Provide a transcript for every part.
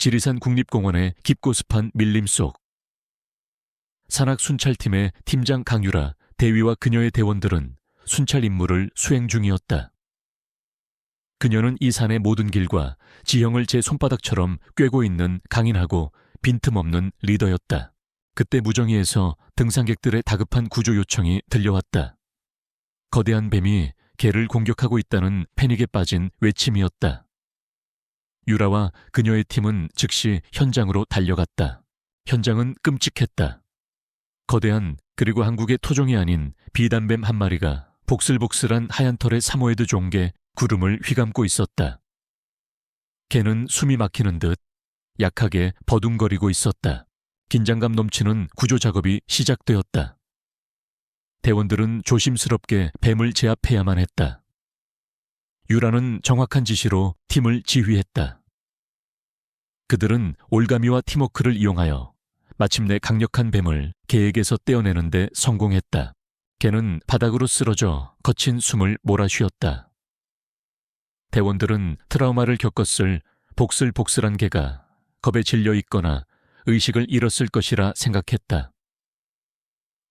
지리산 국립공원의 깊고 습한 밀림 속 산악 순찰팀의 팀장 강유라, 대위와 그녀의 대원들은 순찰 임무를 수행 중이었다. 그녀는 이 산의 모든 길과 지형을 제 손바닥처럼 꿰고 있는 강인하고 빈틈없는 리더였다. 그때 무정이에서 등산객들의 다급한 구조 요청이 들려왔다. 거대한 뱀이 개를 공격하고 있다는 패닉에 빠진 외침이었다. 유라와 그녀의 팀은 즉시 현장으로 달려갔다. 현장은 끔찍했다. 거대한 그리고 한국의 토종이 아닌 비단뱀 한 마리가 복슬복슬한 하얀 털의 사모예드 종개 구름을 휘감고 있었다. 개는 숨이 막히는 듯 약하게 버둥거리고 있었다. 긴장감 넘치는 구조 작업이 시작되었다. 대원들은 조심스럽게 뱀을 제압해야만 했다. 유라는 정확한 지시로 팀을 지휘했다. 그들은 올가미와 팀워크를 이용하여 마침내 강력한 뱀을 개에게서 떼어내는데 성공했다. 개는 바닥으로 쓰러져 거친 숨을 몰아쉬었다. 대원들은 트라우마를 겪었을 복슬복슬한 개가 겁에 질려 있거나 의식을 잃었을 것이라 생각했다.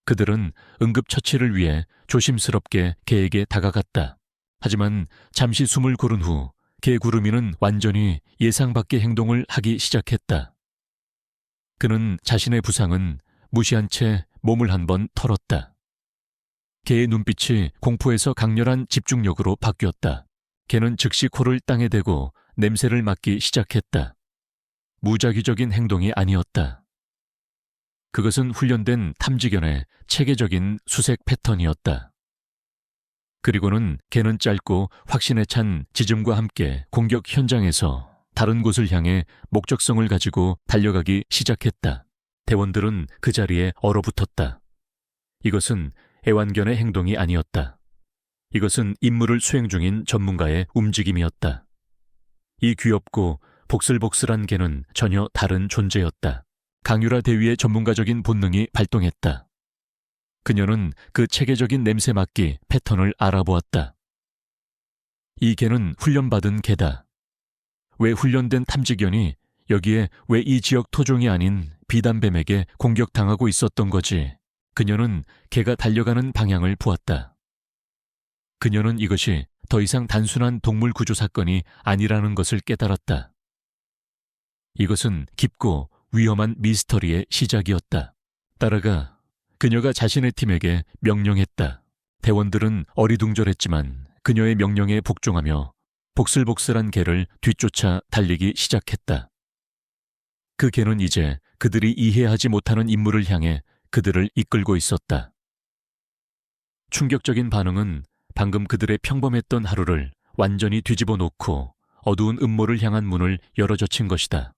그들은 응급처치를 위해 조심스럽게 개에게 다가갔다. 하지만 잠시 숨을 고른 후 개구름이는 완전히 예상 밖의 행동을 하기 시작했다. 그는 자신의 부상은 무시한 채 몸을 한 번 털었다. 개의 눈빛이 공포에서 강렬한 집중력으로 바뀌었다. 개는 즉시 코를 땅에 대고 냄새를 맡기 시작했다. 무작위적인 행동이 아니었다. 그것은 훈련된 탐지견의 체계적인 수색 패턴이었다. 그리고는 개는 짧고 확신에 찬 짖음과 함께 공격 현장에서 다른 곳을 향해 목적성을 가지고 달려가기 시작했다. 대원들은 그 자리에 얼어붙었다. 이것은 애완견의 행동이 아니었다. 이것은 임무를 수행 중인 전문가의 움직임이었다. 이 귀엽고 복슬복슬한 개는 전혀 다른 존재였다. 강유라 대위의 전문가적인 본능이 발동했다. 그녀는 그 체계적인 냄새 맡기 패턴을 알아보았다. 이 개는 훈련받은 개다. 왜 훈련된 탐지견이 여기에 왜 이 지역 토종이 아닌 비단뱀에게 공격당하고 있었던 거지? 그녀는 개가 달려가는 방향을 보았다. 그녀는 이것이 더 이상 단순한 동물 구조 사건이 아니라는 것을 깨달았다. 이것은 깊고 위험한 미스터리의 시작이었다. 따라가 그녀가 자신의 팀에게 명령했다. 대원들은 어리둥절했지만 그녀의 명령에 복종하며 복슬복슬한 개를 뒤쫓아 달리기 시작했다. 그 개는 이제 그들이 이해하지 못하는 인물을 향해 그들을 이끌고 있었다. 충격적인 반응은 방금 그들의 평범했던 하루를 완전히 뒤집어 놓고 어두운 음모를 향한 문을 열어젖힌 것이다.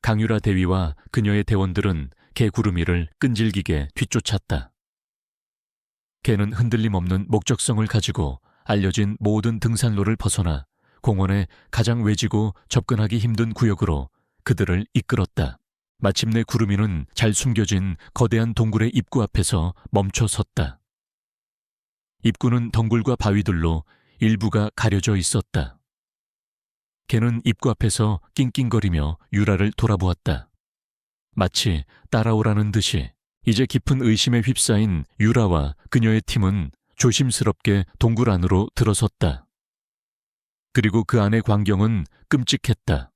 강유라 대위와 그녀의 대원들은 개 구름이를 끈질기게 뒤쫓았다. 개는 흔들림 없는 목적성을 가지고 알려진 모든 등산로를 벗어나 공원의 가장 외지고 접근하기 힘든 구역으로 그들을 이끌었다. 마침내 구름이는 잘 숨겨진 거대한 동굴의 입구 앞에서 멈춰 섰다. 입구는 덩굴과 바위들로 일부가 가려져 있었다. 개는 입구 앞에서 낑낑거리며 유라를 돌아보았다. 마치 따라오라는 듯이 이제 깊은 의심에 휩싸인 유라와 그녀의 팀은 조심스럽게 동굴 안으로 들어섰다. 그리고 그 안의 광경은 끔찍했다.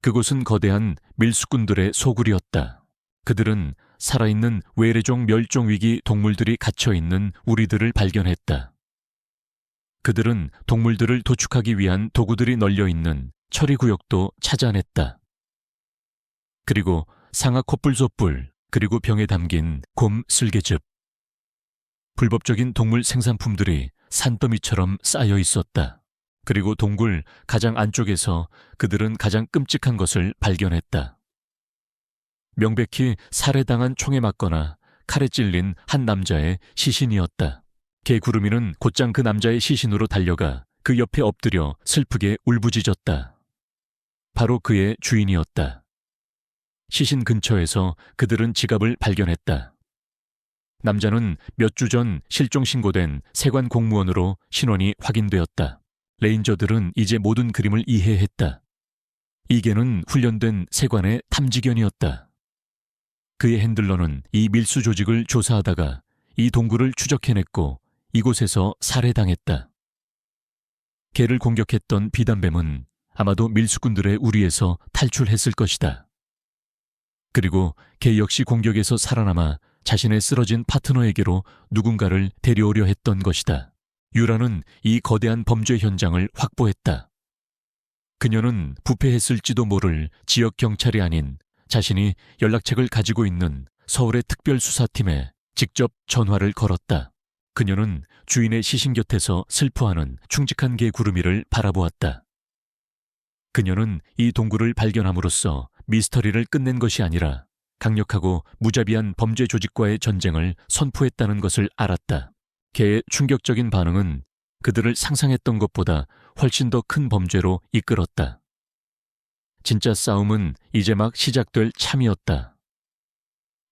그곳은 거대한 밀수꾼들의 소굴이었다. 그들은 살아있는 외래종 멸종 위기 동물들이 갇혀 있는 우리들을 발견했다. 그들은 동물들을 도축하기 위한 도구들이 널려 있는 처리 구역도 찾아냈다. 그리고 상하 콧불소뿔, 그리고 병에 담긴 곰 쓸개즙. 불법적인 동물 생산품들이 산더미처럼 쌓여 있었다. 그리고 동굴 가장 안쪽에서 그들은 가장 끔찍한 것을 발견했다. 명백히 살해당한 총에 맞거나 칼에 찔린 한 남자의 시신이었다. 개구름이는 곧장 그 남자의 시신으로 달려가 그 옆에 엎드려 슬프게 울부짖었다. 바로 그의 주인이었다. 시신 근처에서 그들은 지갑을 발견했다. 남자는 몇 주 전 실종 신고된 세관 공무원으로 신원이 확인되었다. 레인저들은 이제 모든 그림을 이해했다. 이게는 훈련된 세관의 탐지견이었다. 그의 핸들러는 이 밀수 조직을 조사하다가 이 동굴을 추적해냈고 이곳에서 살해당했다. 개를 공격했던 비단뱀은 아마도 밀수꾼들의 우리에서 탈출했을 것이다. 그리고 개 역시 공격에서 살아남아 자신의 쓰러진 파트너에게로 누군가를 데려오려 했던 것이다. 유라는 이 거대한 범죄 현장을 확보했다. 그녀는 부패했을지도 모를 지역 경찰이 아닌 자신이 연락책을 가지고 있는 서울의 특별수사팀에 직접 전화를 걸었다. 그녀는 주인의 시신 곁에서 슬퍼하는 충직한 개 구름이를 바라보았다. 그녀는 이 동굴을 발견함으로써 미스터리를 끝낸 것이 아니라 강력하고 무자비한 범죄 조직과의 전쟁을 선포했다는 것을 알았다. 개의 충격적인 반응은 그들을 상상했던 것보다 훨씬 더 큰 범죄로 이끌었다. 진짜 싸움은 이제 막 시작될 참이었다.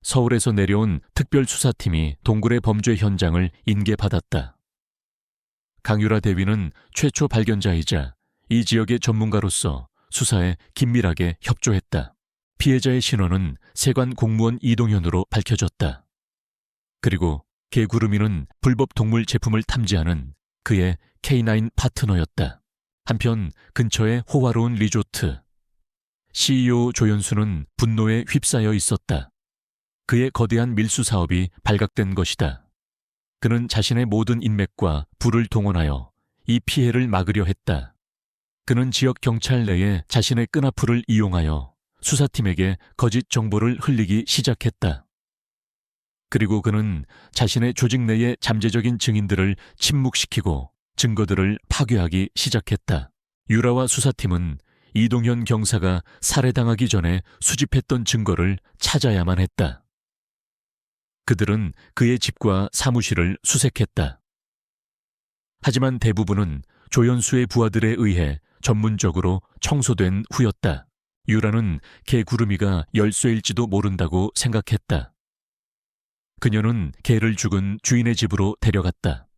서울에서 내려온 특별수사팀이 동굴의 범죄 현장을 인계받았다. 강유라 대위는 최초 발견자이자 이 지역의 전문가로서 수사에 긴밀하게 협조했다. 피해자의 신원은 세관 공무원 이동현으로 밝혀졌다. 그리고 개구름이는 불법 동물 제품을 탐지하는 그의 K9 파트너였다. 한편 근처의 호화로운 리조트. CEO 조연수는 분노에 휩싸여 있었다. 그의 거대한 밀수 사업이 발각된 것이다. 그는 자신의 모든 인맥과 부를 동원하여 이 피해를 막으려 했다. 그는 지역 경찰 내에 자신의 끈앞풀을 이용하여 수사팀에게 거짓 정보를 흘리기 시작했다. 그리고 그는 자신의 조직 내의 잠재적인 증인들을 침묵시키고 증거들을 파괴하기 시작했다. 유라와 수사팀은 이동현 경사가 살해당하기 전에 수집했던 증거를 찾아야만 했다. 그들은 그의 집과 사무실을 수색했다. 하지만 대부분은 조연수의 부하들에 의해 전문적으로 청소된 후였다. 유라는 개구름이가 열쇠일지도 모른다고 생각했다. 그녀는 개를 죽은 주인의 집으로 데려갔다.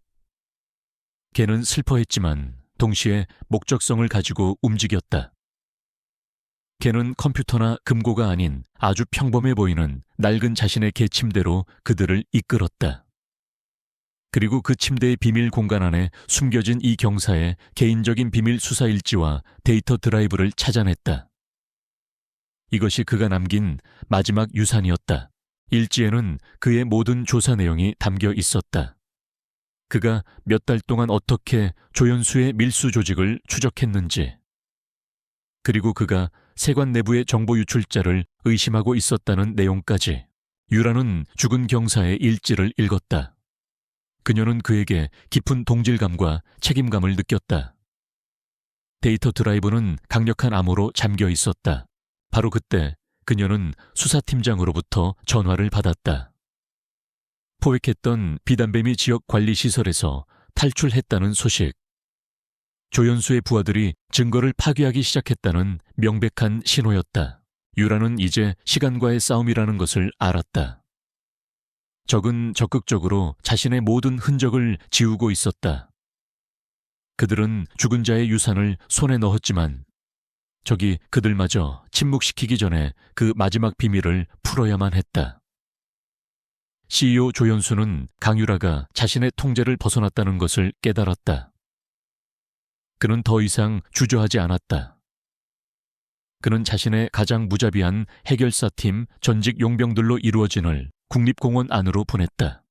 개는 슬퍼했지만 동시에 목적성을 가지고 움직였다. 개는 컴퓨터나 금고가 아닌 아주 평범해 보이는 낡은 자신의 개 침대로 그들을 이끌었다. 그리고 그 침대의 비밀 공간 안에 숨겨진 이 경사의 개인적인 비밀 수사 일지와 데이터 드라이브를 찾아냈다. 이것이 그가 남긴 마지막 유산이었다. 일지에는 그의 모든 조사 내용이 담겨 있었다. 그가 몇 달 동안 어떻게 조연수의 밀수 조직을 추적했는지, 그리고 그가 세관 내부의 정보 유출자를 의심하고 있었다는 내용까지 유라는 죽은 경사의 일지를 읽었다. 그녀는 그에게 깊은 동질감과 책임감을 느꼈다. 데이터 드라이브는 강력한 암호로 잠겨 있었다. 바로 그때 그녀는 수사팀장으로부터 전화를 받았다. 포획했던 비단뱀이 지역 관리 시설에서 탈출했다는 소식. 조연수의 부하들이 증거를 파괴하기 시작했다는 명백한 신호였다. 유라는 이제 시간과의 싸움이라는 것을 알았다. 적은 적극적으로 자신의 모든 흔적을 지우고 있었다. 그들은 죽은 자의 유산을 손에 넣었지만 적이 그들마저 침묵시키기 전에 그 마지막 비밀을 풀어야만 했다. CEO 조연수는 강유라가 자신의 통제를 벗어났다는 것을 깨달았다. 그는 더 이상 주저하지 않았다. 그는 자신의 가장 무자비한 해결사팀 전직 용병들로 이루어진을 국립공원 안으로 보냈다.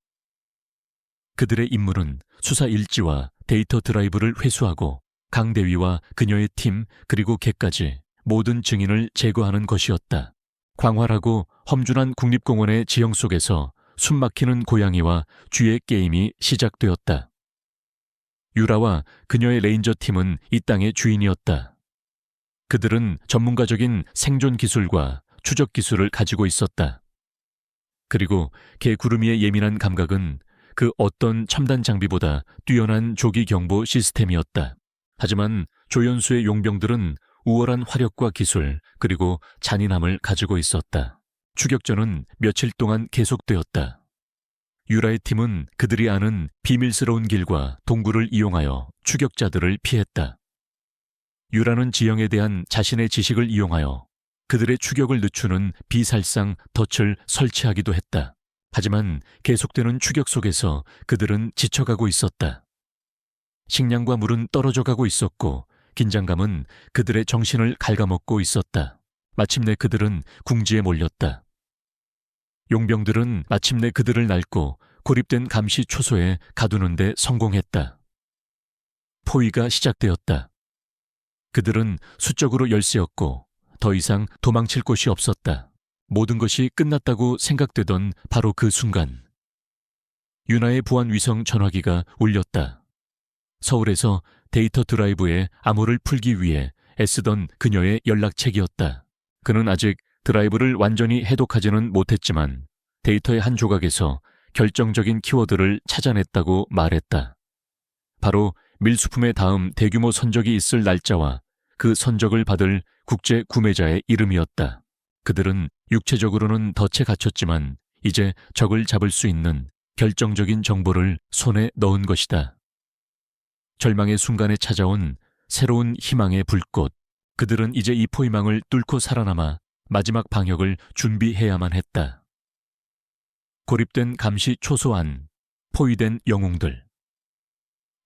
그들의 임무는 수사 일지와 데이터 드라이브를 회수하고 강대위와 그녀의 팀 그리고 개까지 모든 증인을 제거하는 것이었다. 광활하고 험준한 국립공원의 지형 속에서 숨막히는 고양이와 쥐의 게임이 시작되었다. 유라와 그녀의 레인저 팀은 이 땅의 주인이었다. 그들은 전문가적인 생존 기술과 추적 기술을 가지고 있었다. 그리고 개 구름이의 예민한 감각은 그 어떤 첨단 장비보다 뛰어난 조기 경보 시스템이었다. 하지만 조연수의 용병들은 우월한 화력과 기술 그리고 잔인함을 가지고 있었다. 추격전은 며칠 동안 계속되었다. 유라의 팀은 그들이 아는 비밀스러운 길과 동굴을 이용하여 추격자들을 피했다. 유라는 지형에 대한 자신의 지식을 이용하여 그들의 추격을 늦추는 비살상 덫을 설치하기도 했다. 하지만 계속되는 추격 속에서 그들은 지쳐가고 있었다. 식량과 물은 떨어져 가고 있었고 긴장감은 그들의 정신을 갉아먹고 있었다. 마침내 그들은 궁지에 몰렸다. 용병들은 마침내 그들을 낡고 고립된 감시 초소에 가두는데 성공했다. 포위가 시작되었다. 그들은 수적으로 열세였고 더 이상 도망칠 곳이 없었다. 모든 것이 끝났다고 생각되던 바로 그 순간 유나의 보안 위성 전화기가 울렸다. 서울에서 데이터 드라이브에 암호를 풀기 위해 애쓰던 그녀의 연락책이었다. 그는 아직 드라이브를 완전히 해독하지는 못했지만 데이터의 한 조각에서 결정적인 키워드를 찾아냈다고 말했다. 바로 밀수품의 다음 대규모 선적이 있을 날짜와 그 선적을 받을 국제 구매자의 이름이었다. 그들은 육체적으로는 덫에 갇혔지만 이제 적을 잡을 수 있는 결정적인 정보를 손에 넣은 것이다. 절망의 순간에 찾아온 새로운 희망의 불꽃. 그들은 이제 이 포위망을 뚫고 살아남아 마지막 방역을 준비해야만 했다. 고립된 감시 초소안, 포위된 영웅들.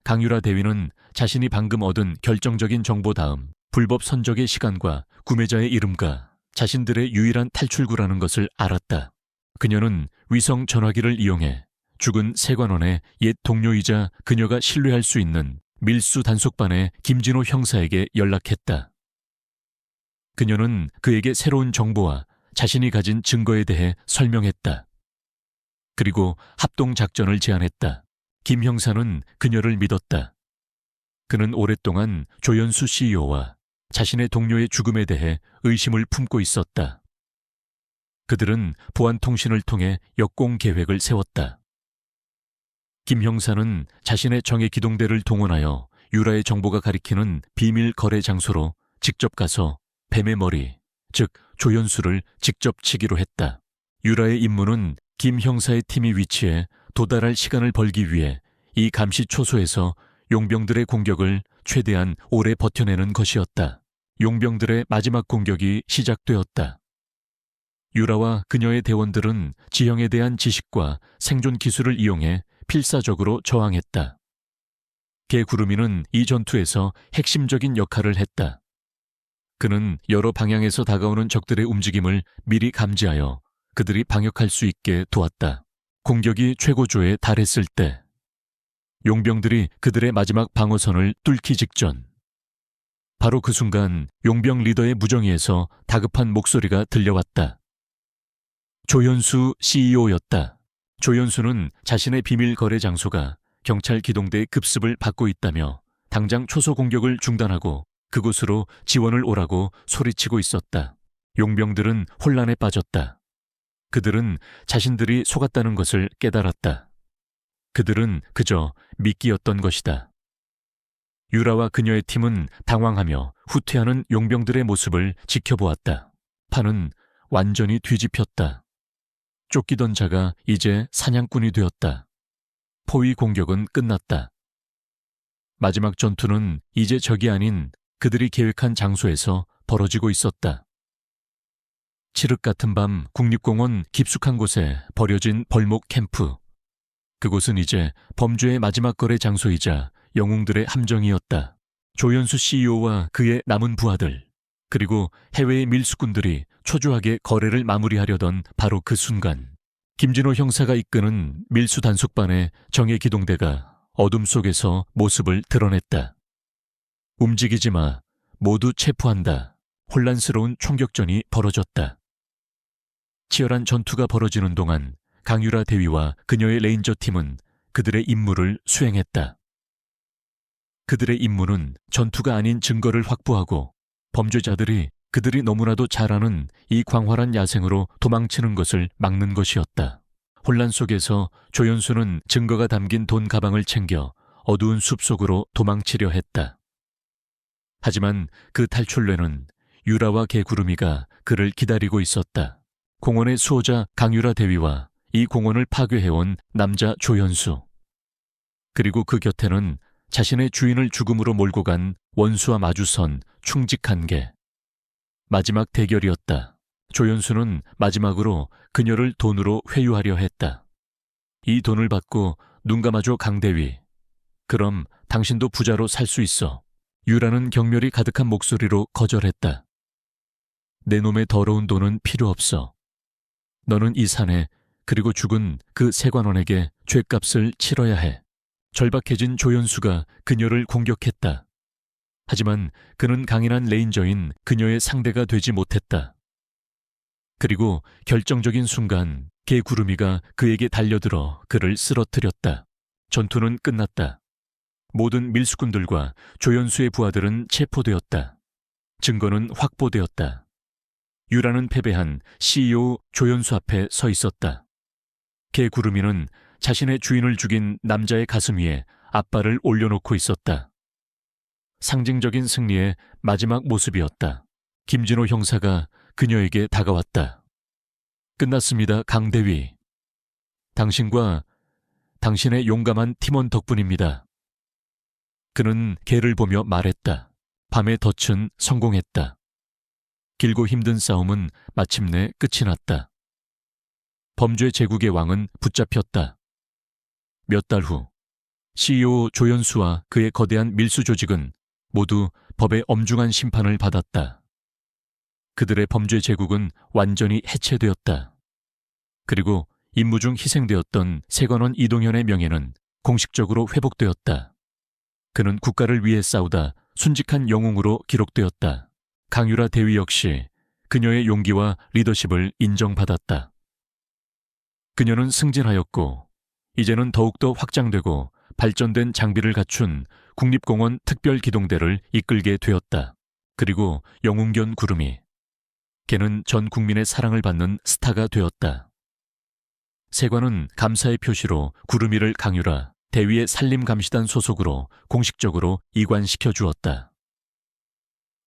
강유라 대위는 자신이 방금 얻은 결정적인 정보 다음 불법 선적의 시간과 구매자의 이름과 자신들의 유일한 탈출구라는 것을 알았다. 그녀는 위성 전화기를 이용해 죽은 세관원의 옛 동료이자 그녀가 신뢰할 수 있는 밀수 단속반의 김진호 형사에게 연락했다. 그녀는 그에게 새로운 정보와 자신이 가진 증거에 대해 설명했다. 그리고 합동 작전을 제안했다. 김 형사는 그녀를 믿었다. 그는 오랫동안 조연수 CEO와 자신의 동료의 죽음에 대해 의심을 품고 있었다. 그들은 보안통신을 통해 역공 계획을 세웠다. 김 형사는 자신의 정예 기동대를 동원하여 유라의 정보가 가리키는 비밀 거래 장소로 직접 가서 뱀의 머리, 즉 조연수를 직접 치기로 했다. 유라의 임무는 김 형사의 팀이 위치해 도달할 시간을 벌기 위해 이 감시 초소에서 용병들의 공격을 최대한 오래 버텨내는 것이었다. 용병들의 마지막 공격이 시작되었다. 유라와 그녀의 대원들은 지형에 대한 지식과 생존 기술을 이용해 필사적으로 저항했다. 개구름이는 이 전투에서 핵심적인 역할을 했다. 그는 여러 방향에서 다가오는 적들의 움직임을 미리 감지하여 그들이 방역할 수 있게 도왔다. 공격이 최고조에 달했을 때 용병들이 그들의 마지막 방어선을 뚫기 직전 바로 그 순간 용병 리더의 무정의에서 다급한 목소리가 들려왔다. 조연수 CEO였다. 조연수는 자신의 비밀 거래 장소가 경찰 기동대의 급습을 받고 있다며 당장 초소 공격을 중단하고 그곳으로 지원을 오라고 소리치고 있었다. 용병들은 혼란에 빠졌다. 그들은 자신들이 속았다는 것을 깨달았다. 그들은 그저 미끼였던 것이다. 유라와 그녀의 팀은 당황하며 후퇴하는 용병들의 모습을 지켜보았다. 판은 완전히 뒤집혔다. 쫓기던 자가 이제 사냥꾼이 되었다. 포위 공격은 끝났다. 마지막 전투는 이제 적이 아닌 그들이 계획한 장소에서 벌어지고 있었다. 칠흑 같은 밤 국립공원 깊숙한 곳에 버려진 벌목 캠프. 그곳은 이제 범죄의 마지막 거래 장소이자 영웅들의 함정이었다. 조연수 CEO와 그의 남은 부하들, 그리고 해외의 밀수꾼들이 초조하게 거래를 마무리하려던 바로 그 순간, 김진호 형사가 이끄는 밀수 단속반의 정예 기동대가 어둠 속에서 모습을 드러냈다. 움직이지 마. 모두 체포한다. 혼란스러운 총격전이 벌어졌다. 치열한 전투가 벌어지는 동안 강유라 대위와 그녀의 레인저 팀은 그들의 임무를 수행했다. 그들의 임무는 전투가 아닌 증거를 확보하고 범죄자들이 그들이 너무나도 잘 아는 이 광활한 야생으로 도망치는 것을 막는 것이었다. 혼란 속에서 조연수는 증거가 담긴 돈 가방을 챙겨 어두운 숲 속으로 도망치려 했다. 하지만 그 탈출로는 유라와 개구름이가 그를 기다리고 있었다. 공원의 수호자 강유라 대위와 이 공원을 파괴해온 남자 조연수. 그리고 그 곁에는 자신의 주인을 죽음으로 몰고 간 원수와 마주선 충직한 게. 마지막 대결이었다. 조연수는 마지막으로 그녀를 돈으로 회유하려 했다. 이 돈을 받고 눈 감아줘 강대위. 그럼 당신도 부자로 살 수 있어. 유라는 경멸이 가득한 목소리로 거절했다. 내 놈의 더러운 돈은 필요 없어. 너는 이 산에 그리고 죽은 그 세관원에게 죗값을 치러야 해. 절박해진 조연수가 그녀를 공격했다. 하지만 그는 강인한 레인저인 그녀의 상대가 되지 못했다. 그리고 결정적인 순간 개구름이가 그에게 달려들어 그를 쓰러뜨렸다. 전투는 끝났다. 모든 밀수꾼들과 조연수의 부하들은 체포되었다. 증거는 확보되었다. 유라는 패배한 CEO 조연수 앞에 서 있었다. 개구름이는 자신의 주인을 죽인 남자의 가슴 위에 앞발을 올려놓고 있었다. 상징적인 승리의 마지막 모습이었다. 김진호 형사가 그녀에게 다가왔다. 끝났습니다, 강대위. 당신과 당신의 용감한 팀원 덕분입니다. 그는 개를 보며 말했다. 밤의 덫은 성공했다. 길고 힘든 싸움은 마침내 끝이 났다. 범죄 제국의 왕은 붙잡혔다. 몇 달 후, CEO 조연수와 그의 거대한 밀수 조직은 모두 법의 엄중한 심판을 받았다. 그들의 범죄 제국은 완전히 해체되었다. 그리고 임무 중 희생되었던 세관원 이동현의 명예는 공식적으로 회복되었다. 그는 국가를 위해 싸우다 순직한 영웅으로 기록되었다. 강유라 대위 역시 그녀의 용기와 리더십을 인정받았다. 그녀는 승진하였고 이제는 더욱더 확장되고 발전된 장비를 갖춘 국립공원 특별기동대를 이끌게 되었다. 그리고 영웅견 구름이 걔는 전 국민의 사랑을 받는 스타가 되었다. 세관은 감사의 표시로 구름이를 강유라 대위의 산림감시단 소속으로 공식적으로 이관시켜 주었다.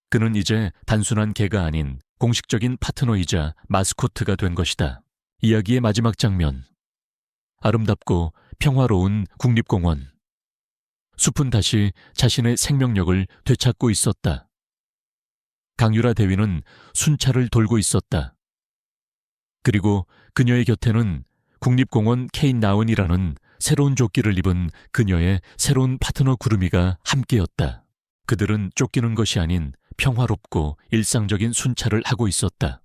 그는 이제 단순한 개가 아닌 공식적인 파트너이자 마스코트가 된 것이다. 이야기의 마지막 장면. 아름답고 평화로운 국립공원. 숲은 다시 자신의 생명력을 되찾고 있었다. 강유라 대위는 순찰을 돌고 있었다. 그리고 그녀의 곁에는 국립공원 케인 나은이라는 새로운 조끼를 입은 그녀의 새로운 파트너 구름이가 함께였다. 그들은 쫓기는 것이 아닌 평화롭고 일상적인 순찰을 하고 있었다.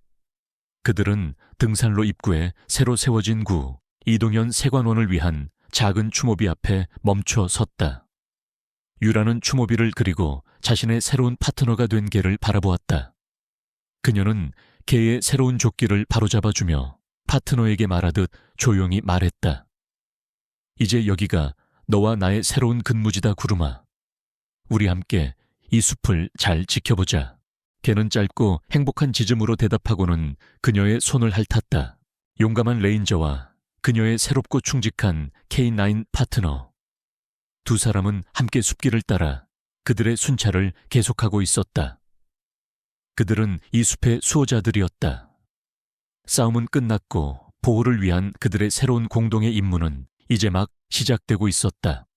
그들은 등산로 입구에 새로 세워진 구 이동현 세관원을 위한 작은 추모비 앞에 멈춰 섰다. 유라는 추모비를 그리고 자신의 새로운 파트너가 된 개를 바라보았다. 그녀는 개의 새로운 조끼를 바로잡아주며 파트너에게 말하듯 조용히 말했다. 이제 여기가 너와 나의 새로운 근무지다 구름아. 우리 함께 이 숲을 잘 지켜보자. 개는 짧고 행복한 지즘으로 대답하고는 그녀의 손을 핥았다. 용감한 레인저와 그녀의 새롭고 충직한 K9 파트너. 두 사람은 함께 숲길을 따라 그들의 순찰을 계속하고 있었다. 그들은 이 숲의 수호자들이었다. 싸움은 끝났고 보호를 위한 그들의 새로운 공동의 임무는 이제 막 시작되고 있었다.